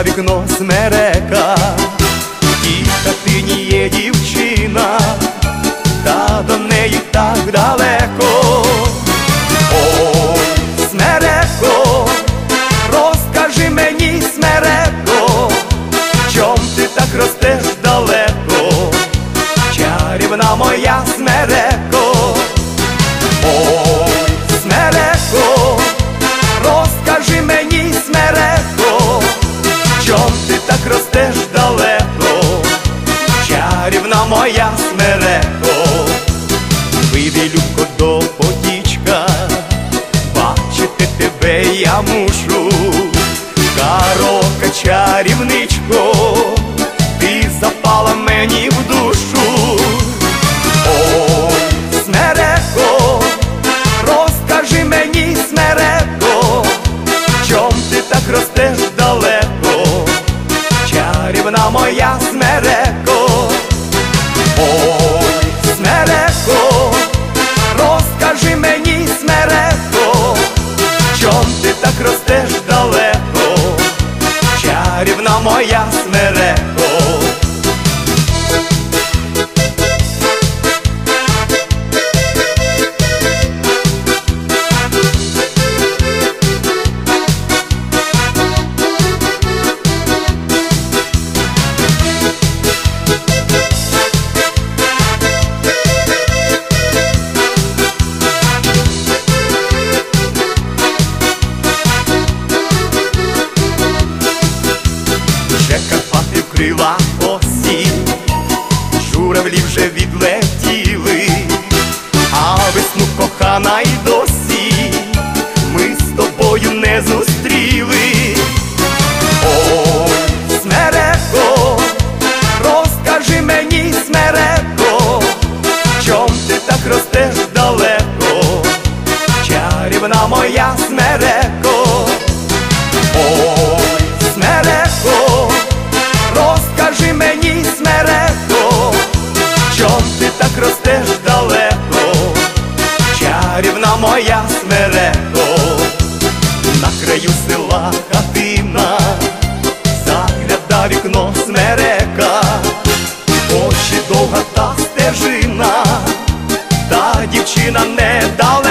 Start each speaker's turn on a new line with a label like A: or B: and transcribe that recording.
A: на вікно смерека, і в хатині є дівчина, та до неї так далеко. Чарівничко, ти запала мені в душу. Ой, смереко, розкажи мені, смереко, чом ти так ростеш далеко, чарівна моя смереко. Журавлі вже відлетіли, а весну кохана й досі ми з тобою не зустріли. Очі не та